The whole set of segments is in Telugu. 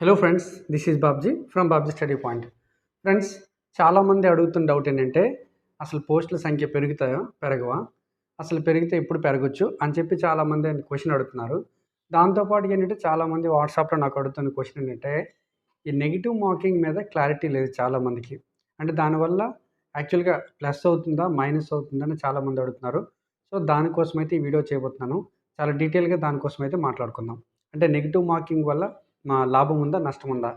Hello friends this is Babji from Babji study point friends చాలామంది అడుగుతున్న డౌట్ ఏంటంటే అసలు పోస్టుల సంఖ్య పెరుగుతాయా పెరగవా? అసలు పెరిగితే ఎప్పుడు పెరగచ్చు అని చెప్పి చాలామంది క్వశ్చన్ అడుగుతున్నారు. దాంతోపాటు ఏంటంటే చాలామంది వాట్సాప్లో నాకు అడుగుతున్న క్వశ్చన్ ఏంటంటే ఈ నెగిటివ్ మార్కింగ్ మీద క్లారిటీ లేదు చాలామందికి. అంటే దానివల్ల యాక్చువల్గా ప్లస్ అవుతుందా మైనస్ అవుతుందా అని చాలామంది అడుగుతున్నారు. సో దానికోసం అయితే ఈ వీడియో చేయబోతున్నాను. చాలా డీటెయిల్గా దానికోసం అయితే మాట్లాడుకుందాం. అంటే నెగిటివ్ మార్కింగ్ వల్ల మా లాభం ఉందా నష్టం ఉందా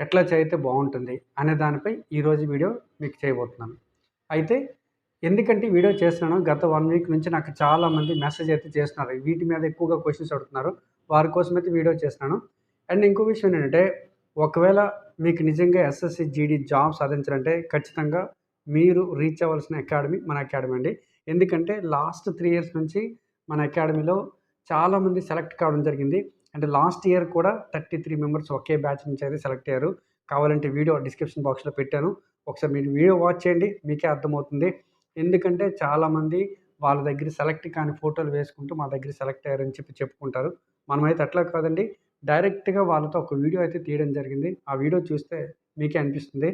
ఎట్లా చేయితే బాగుంటుంది అనే దానిపై ఈరోజు వీడియో మీకు చేయబోతున్నాను. అయితే ఎందుకంటే వీడియో చేస్తున్నాను గత వన్ వీక్ నుంచి నాకు చాలామంది మెసేజ్ అయితే చేస్తున్నారు. వీటి మీద ఎక్కువగా క్వశ్చన్స్ అడుగుతున్నారు. వారి కోసం అయితే వీడియో చేస్తున్నాను. అండ్ ఇంకో విషయం ఏంటంటే ఒకవేళ మీకు నిజంగా ఎస్ఎస్సి జీడీ జాబ్ సాధించాలంటే ఖచ్చితంగా మీరు రీచ్ అవ్వాల్సిన అకాడమీ మన అకాడమీ అండి. ఎందుకంటే లాస్ట్ త్రీ ఇయర్స్ నుంచి మన అకాడమీలో చాలామంది సెలెక్ట్ కావడం జరిగింది. అంటే లాస్ట్ ఇయర్ కూడా థర్టీ త్రీ మెంబర్స్ ఒకే బ్యాచ్ నుంచి అయితే సెలెక్ట్ అయ్యారు. కావాలంటే వీడియో డిస్క్రిప్షన్ బాక్స్లో పెట్టాను. ఒకసారి మీరు వీడియో వాచ్ చేయండి మీకే అర్థమవుతుంది. ఎందుకంటే చాలామంది వాళ్ళ దగ్గర సెలెక్ట్ కాని ఫోటోలు వేసుకుంటూ మా దగ్గర సెలెక్ట్ అయ్యారని చెప్పి చెప్పుకుంటారు. మనమైతే అట్లా కాదండి. డైరెక్ట్గా వాళ్ళతో ఒక వీడియో అయితే తీయడం జరిగింది. ఆ వీడియో చూస్తే మీకే అనిపిస్తుంది.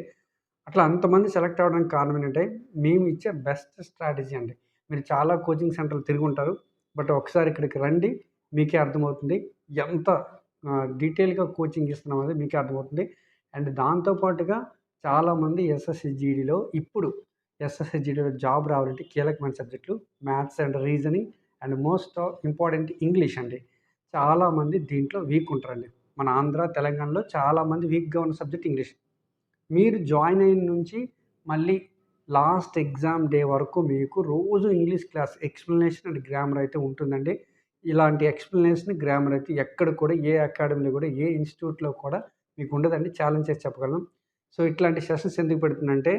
అట్లా అంతమంది సెలెక్ట్ అవ్వడానికి కారణం ఏంటంటే మేము ఇచ్చే బెస్ట్ స్ట్రాటజీ అండి. మీరు చాలా కోచింగ్ సెంటర్లు తిరుగుంటారు బట్ ఒకసారి ఇక్కడికి రండి మీకే అర్థమవుతుంది. ఎంత డీటెయిల్గా కోచింగ్ ఇస్తున్నాం అనేది మీకే అర్థమవుతుంది. అండ్ దాంతోపాటుగా చాలామంది ఎస్ఎస్సిజీడీలో ఇప్పుడు ఎస్ఎస్సిజీడీలో జాబ్ రావాలంటే కీలకమైన సబ్జెక్టులు maths and reasoning and most important English అండి. చాలామంది దీంట్లో వీక్ ఉంటారండి. మన ఆంధ్ర తెలంగాణలో చాలామంది వీక్గా ఉన్న సబ్జెక్ట్ ఇంగ్లీష్. మీరు జాయిన్ అయిన నుంచి మళ్ళీ లాస్ట్ ఎగ్జామ్ డే వరకు మీకు రోజు English class explanation and grammar అయితే ఉంటుందండి. ఇలాంటి ఎక్స్ప్లెనేషన్ గ్రామర్ అయితే ఎక్కడ కూడా ఏ అకాడమీలో కూడా ఏ ఇన్స్టిట్యూట్లో కూడా మీకు ఉండదండి. ఛాలెంజ్ చేసి చెప్పగలను. సో ఇట్లాంటి సెషన్స్ ఎందుకు పెడుతుందంటే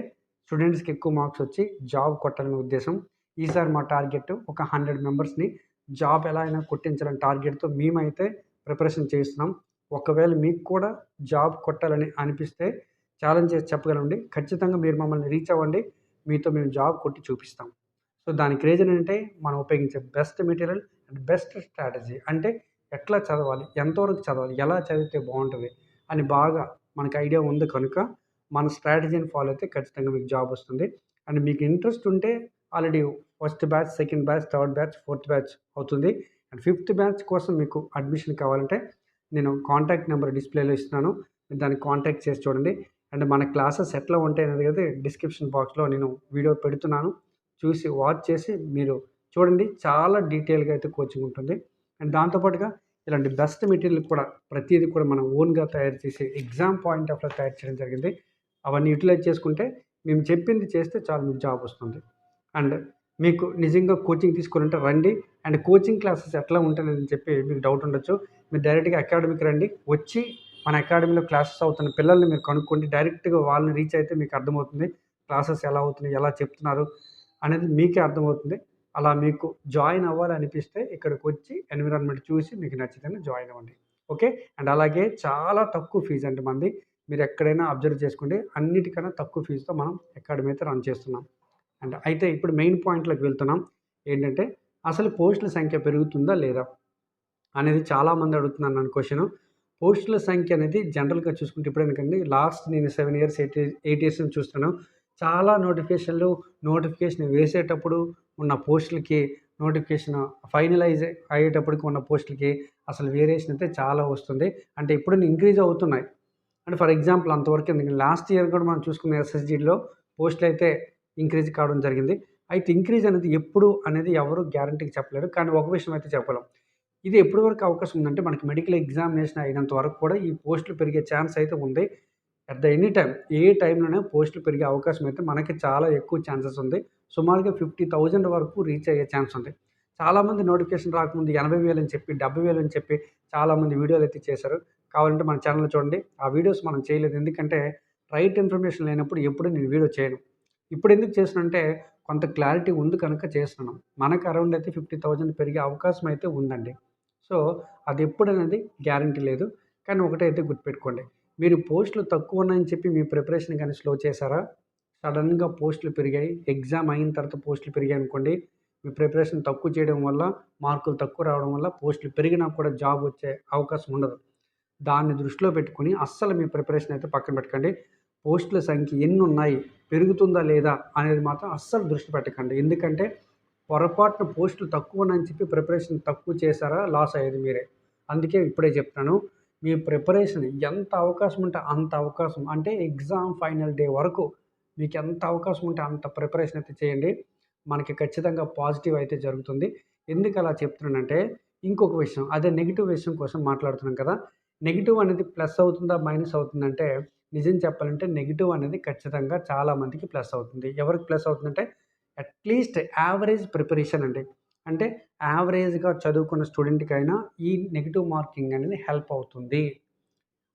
స్టూడెంట్స్కి ఎక్కువ మార్క్స్ వచ్చి జాబ్ కొట్టాలనే ఉద్దేశం. ఈసారి మా టార్గెట్ ఒక హండ్రెడ్ మెంబర్స్ని జాబ్ ఎలా అయినా కొట్టించాలని టార్గెట్తో మేమైతే ప్రిపరేషన్ చేస్తున్నాం ఒకవేళ మీకు కూడా జాబ్ కొట్టాలని అనిపిస్తే ఛాలెంజ్ చేసి చెప్పగలండి ఖచ్చితంగా మీరు మమ్మల్ని రీచ్ అవ్వండి. మీతో మేము జాబ్ కొట్టి చూపిస్తాం. సో దానికి రీజన్ ఏంటంటే మనం ఉపయోగించే best material and best strategy అంటే ఎట్లా చదవాలి ఎంతవరకు చదవాలి ఎలా చదివితే బాగుంటుంది అని బాగా మనకు ఐడియా ఉంది కనుక మన స్ట్రాటజీని ఫాలో అయితే ఖచ్చితంగా మీకు జాబ్ వస్తుంది. అండ్ మీకు ఇంట్రెస్ట్ ఉంటే already first batch second batch third batch fourth batch అవుతుంది. అండ్ ఫిఫ్త్ బ్యాచ్ కోసం మీకు అడ్మిషన్ కావాలంటే నేను కాంటాక్ట్ నెంబర్ డిస్ప్లేలో ఇస్తున్నాను. మీరు దాన్ని కాంటాక్ట్ చేసి చూడండి. అండ్ మన క్లాసెస్ ఎట్లా ఉంటాయి అనేది డిస్క్రిప్షన్ బాక్స్లో నేను వీడియో పెడుతున్నాను. చూసి వాచ్ చేసి మీరు చూడండి. చాలా డీటెయిల్గా అయితే కోచింగ్ ఉంటుంది. అండ్ దాంతోపాటుగా ఇలాంటి బెస్ట్ మెటీరియల్ కూడా ప్రతిదీ కూడా మనం ఓన్గా తయారు చేసి ఎగ్జామ్ పాయింట్ ఆఫ్లో తయారు చేయడం జరిగింది. అవన్నీ యూటిలైజ్ చేసుకుంటే మేము చెప్పింది చేస్తే చాలా మీకు జాబ్ వస్తుంది. అండ్ మీకు నిజంగా కోచింగ్ తీసుకోవాలంటే రండి. అండ్ కోచింగ్ క్లాసెస్ ఎట్లా ఉంటాయని చెప్పి మీకు డౌట్ ఉండొచ్చు. మీరు డైరెక్ట్గా అకాడమీకి రండి. వచ్చి మన అకాడమీలో క్లాసెస్ అవుతున్న పిల్లల్ని మీరు కనుక్కోండి. డైరెక్ట్గా వాళ్ళని రీచ్ అయితే మీకు అర్థమవుతుంది. క్లాసెస్ ఎలా అవుతున్నాయి? ఎలా చెప్తున్నారు? అనేది మీకే అర్థమవుతుంది. అలా మీకు జాయిన్ అవ్వాలి అనిపిస్తే ఇక్కడికి వచ్చి ఎన్విరాన్మెంట్ చూసి మీకు నచ్చితేనే జాయిన్ అవ్వండి. ఓకే? అండ్ అలాగే చాలా తక్కువ ఫీజు అంటే మంది. మీరు ఎక్కడైనా అబ్జర్వ్ చేసుకోండి. అన్నిటికన్నా తక్కువ ఫీజుతో మనం అకాడమీ అయితే రన్ చేస్తున్నాం. అండ్ అయితే ఇప్పుడు మెయిన్ పాయింట్లోకి వెళ్తున్నాం. ఏంటంటే అసలు పోస్టుల సంఖ్య పెరుగుతుందా లేదా అనేది చాలామంది అడుగుతున్నాను నన్ను క్వశ్చన్. పోస్టుల సంఖ్య అనేది జనరల్గా చూసుకుంటే ఇప్పుడు ఎందుకండి లాస్ట్ నేను seven years eight eight years నుంచి చూస్తున్నాను. చాలా నోటిఫికేషన్లు నోటిఫికేషన్ వేసేటప్పుడు ఉన్న పోస్టులకి నోటిఫికేషన్ ఫైనలైజ్ అయ్యేటప్పటికి ఉన్న పోస్టులకి అసలు వేరియేషన్ అయితే చాలా వస్తుంది. అంటే ఇప్పుడు ఇంక్రీజ్ అవుతున్నాయి. అంటే ఫర్ ఎగ్జాంపుల్ అంతవరకు ఎందుకంటే లాస్ట్ ఇయర్ కూడా మనం చూసుకున్న ఎస్ఎస్జీలో పోస్టులు అయితే ఇంక్రీజ్ కావడం జరిగింది. అయితే ఇంక్రీజ్ అనేది ఎప్పుడు అనేది ఎవరు గ్యారంటీకి చెప్పలేరు. కానీ ఒక విషయం అయితే చెప్పలేం ఇది ఎప్పటి వరకు అవకాశం ఉందంటే మనకి మెడికల్ ఎగ్జామినేషన్ అయినంత వరకు కూడా ఈ పోస్టులు పెరిగే ఛాన్స్ అయితే ఉంది. అట్ ద ఎనీ టైం ఏ టైంలోనే పోస్టులు పెరిగే అవకాశం అయితే మనకి చాలా ఎక్కువ ఛాన్సెస్ ఉంది. సుమారుగా ఫిఫ్టీ థౌజండ్ వరకు రీచ్ అయ్యే ఛాన్స్ ఉంది. చాలామంది నోటిఫికేషన్ రాకముందు ఎనభై వేలు అని చెప్పి డెబ్బై వేలు అని చెప్పి చాలామంది వీడియోలు అయితే చేశారు. కావాలంటే మన ఛానల్ చూడండి. ఆ వీడియోస్ మనం చేయలేదు. ఎందుకంటే రైట్ ఇన్ఫర్మేషన్ లేనప్పుడు ఎప్పుడు నేను వీడియో చేయను. ఇప్పుడు ఎందుకు చేసినంటే కొంత క్లారిటీ ఉంది కనుక చేస్తున్నాను. మనకు అరౌండ్ అయితే ఫిఫ్టీ థౌజండ్ పెరిగే అవకాశం అయితే ఉందండి. సో అది ఎప్పుడు అనేది గ్యారంటీ లేదు. కానీ ఒకటైతే గుర్తుపెట్టుకోండి. మీరు పోస్టులు తక్కువ ఉన్నాయని చెప్పి మీ ప్రిపరేషన్ కానీ స్లో చేశారా? సడన్గా పోస్టులు పెరిగాయి. ఎగ్జామ్ అయిన తర్వాత పోస్టులు పెరిగాయి అనుకోండి మీ ప్రిపరేషన్ తక్కువ చేయడం వల్ల మార్కులు తక్కువ రావడం వల్ల పోస్టులు పెరిగినా కూడా జాబ్ వచ్చే అవకాశం ఉండదు. దాన్ని దృష్టిలో పెట్టుకుని అస్సలు మీ ప్రిపరేషన్ అయితే పక్కన పెట్టకండి. పోస్టుల సంఖ్య ఎన్ని ఉన్నాయి పెరుగుతుందా లేదా అనేది మాత్రం అస్సలు దృష్టి పెట్టకండి. ఎందుకంటే పొరపాటున పోస్టులు తక్కువ ఉన్నాయని చెప్పి ప్రిపరేషన్ తక్కువ చేశారా లాస్ అయ్యేది మీరే. అందుకే ఇప్పుడే చెప్తాను మీ ప్రిపరేషన్ ఎంత అవకాశం ఉంటే అంత అవకాశం. అంటే ఎగ్జామ్ ఫైనల్ డే వరకు మీకు ఎంత అవకాశం ఉంటే అంత ప్రిపరేషన్ అయితే చేయండి. మనకి ఖచ్చితంగా పాజిటివ్ అయితే జరుగుతుంది. ఎందుకు అలా చెప్తున్నానంటే ఇంకొక విషయం అదే నెగిటివ్ విషయం కోసం మాట్లాడుతున్నాం కదా. నెగిటివ్ అనేది ప్లస్ అవుతుందా మైనస్ అవుతుందంటే నిజం చెప్పాలంటే నెగిటివ్ అనేది ఖచ్చితంగా చాలామందికి ప్లస్ అవుతుంది. ఎవరికి ప్లస్ అవుతుందంటే అట్లీస్ట్ యావరేజ్ ప్రిపరేషన్ అండి. అంటే యావరేజ్గా చదువుకున్న స్టూడెంట్కైనా ఈ నెగిటివ్ మార్కింగ్ అనేది హెల్ప్ అవుతుంది.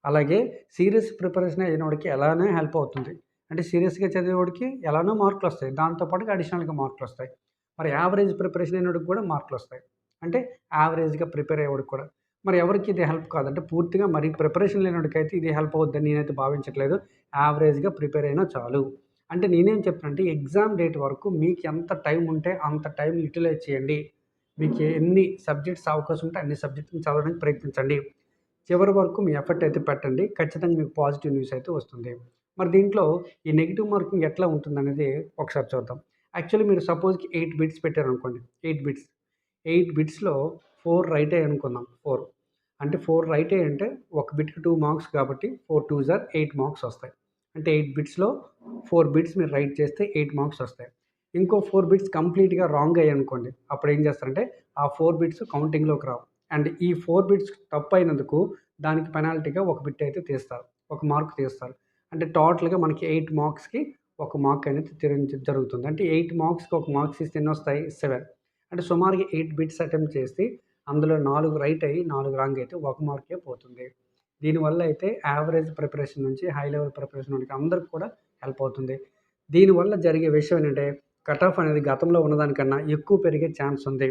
అలాగే సీరియస్ ప్రిపరేషన్ అయినోడికి ఎలానే హెల్ప్ అవుతుంది. అంటే సీరియస్గా చదివేవాడికి ఎలానో మార్కులు వస్తాయి. దాంతోపాటుగా అడిషనల్గా మార్కులు వస్తాయి. మరి యావరేజ్ ప్రిపరేషన్ అయినోడికి కూడా మార్కులు వస్తాయి. అంటే యావరేజ్గా ప్రిపేర్ అయ్యేవాడికి కూడా. మరి ఎవరికి ఇది హెల్ప్ కాదంటే పూర్తిగా మరి ప్రిపరేషన్ లేనివాడికైతే ఇది హెల్ప్ అవుద్దని నేనైతే భావించట్లేదు. యావరేజ్గా ప్రిపేర్ అయినా చాలు. అంటే నేనేం చెప్తానంటే ఎగ్జామ్ డేట్ వరకు మీకు ఎంత టైం ఉంటే అంత టైం యూటిలైజ్ చేయండి. మీకు ఎన్ని సబ్జెక్ట్స్ అవకాశం ఉంటే అన్ని సబ్జెక్ట్ని చదవడానికి ప్రయత్నించండి. చివరి వరకు మీ ఎఫర్ట్ అయితే పెట్టండి. ఖచ్చితంగా మీకు పాజిటివ్ న్యూస్ అయితే వస్తుంది. మరి దీంట్లో ఈ నెగిటివ్ మార్కింగ్ ఎట్లా ఉంటుంది అనేది ఒకసారి చూద్దాం. యాక్చువల్లీ మీరు సపోజ్కి ఎయిట్ బిట్స్ పెట్టారు అనుకోండి ఎయిట్ బిట్స్. ఎయిట్ బిట్స్లో ఫోర్ రైట్ అయ్యి అనుకుందాం. ఫోర్. అంటే ఫోర్ రైట్ అయ్యి అంటే ఒక బిట్కి టూ మార్క్స్ కాబట్టి ఫోర్ టూ జార్ ఎయిట్ మార్క్స్ వస్తాయి. అంటే ఎయిట్ బిట్స్లో ఫోర్ బిట్స్ మీరు రైట్ చేస్తే ఎయిట్ మార్క్స్ వస్తాయి. ఇంకో ఫోర్ బిట్స్ కంప్లీట్గా రాంగ్ అయ్యి అనుకోండి అప్పుడు ఏం చేస్తారంటే ఆ ఫోర్ బిట్స్ కౌంటింగ్లోకి రావు. అండ్ ఈ ఫోర్ బిట్స్ తప్పు అయినందుకు దానికి పెనాల్టీగా ఒక బిట్ అయితే తీస్తారు ఒక మార్క్ తీస్తారు. అంటే టోటల్గా మనకి ఎయిట్ మార్క్స్కి ఒక మార్క్ అనేది తిరిగి జరుగుతుంది. అంటే ఎయిట్ మార్క్స్కి ఒక మార్క్స్ ఇస్తే ఎన్ని వస్తాయి? సెవెన్. అంటే సుమారుగా ఎయిట్ బిట్స్ అటెంప్ట్ చేసి అందులో నాలుగు రైట్ అయ్యి నాలుగు రాంగ్ అయితే ఒక మార్కే పోతుంది. దీనివల్ల అయితే యావరేజ్ ప్రిపరేషన్ నుంచి హై లెవెల్ ప్రిపరేషన్ నుంచి అందరికి కూడా హెల్ప్ అవుతుంది. దీనివల్ల జరిగే విషయం ఏంటంటే కట్ ఆఫ్ అనేది గతంలో ఉన్నదానికన్నా ఎక్కువ పెరిగే ఛాన్స్ ఉంది.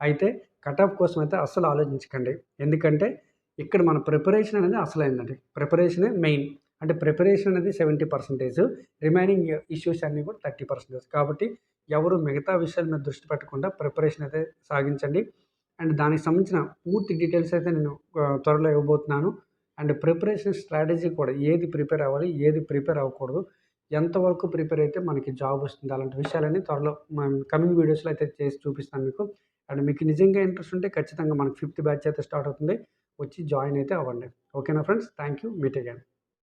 అయితే కట్ ఆఫ్ కోసం అయితే అస్సలు ఆలోచించకండి. ఎందుకంటే ఇక్కడ మన ప్రిపరేషన్ అనేది అసలైందండి. ప్రిపరేషనే మెయిన్ అంటే ప్రిపరేషన్ అనేది సెవెంటీ పర్సెంటేజ్ రిమైనింగ్ ఇష్యూస్ అన్నీ కూడా థర్టీ పర్సెంటేజ్ కాబట్టి ఎవరు మిగతా విషయాల మీద దృష్టి పెట్టకుండా ప్రిపరేషన్ అయితే సాగించండి. అండ్ దానికి సంబంధించిన పూర్తి డీటెయిల్స్ అయితే నేను త్వరలో ఇవ్వబోతున్నాను. అండ్ ప్రిపరేషన్ స్ట్రాటజీ కూడా ఏది ప్రిపేర్ అవ్వాలి ఏది ప్రిపేర్ అవ్వకూడదు ఎంతవరకు ప్రిపేర్ అయితే మనకి జాబ్ వస్తుంది అలాంటి విషయాలన్నీ త్వరలో కమింగ్ వీడియోస్లో అయితే చేసి చూపిస్తాను మీకు. అండ్ మీకు నిజంగా ఇంట్రెస్ట్ ఉంటే ఖచ్చితంగా మనకి ఫిఫ్త్ బ్యాచ్ అయితే స్టార్ట్ అవుతుంది వచ్చి జాయిన్ అయితే అవ్వండి. ఓకేనా friends? Thank you. Meet again.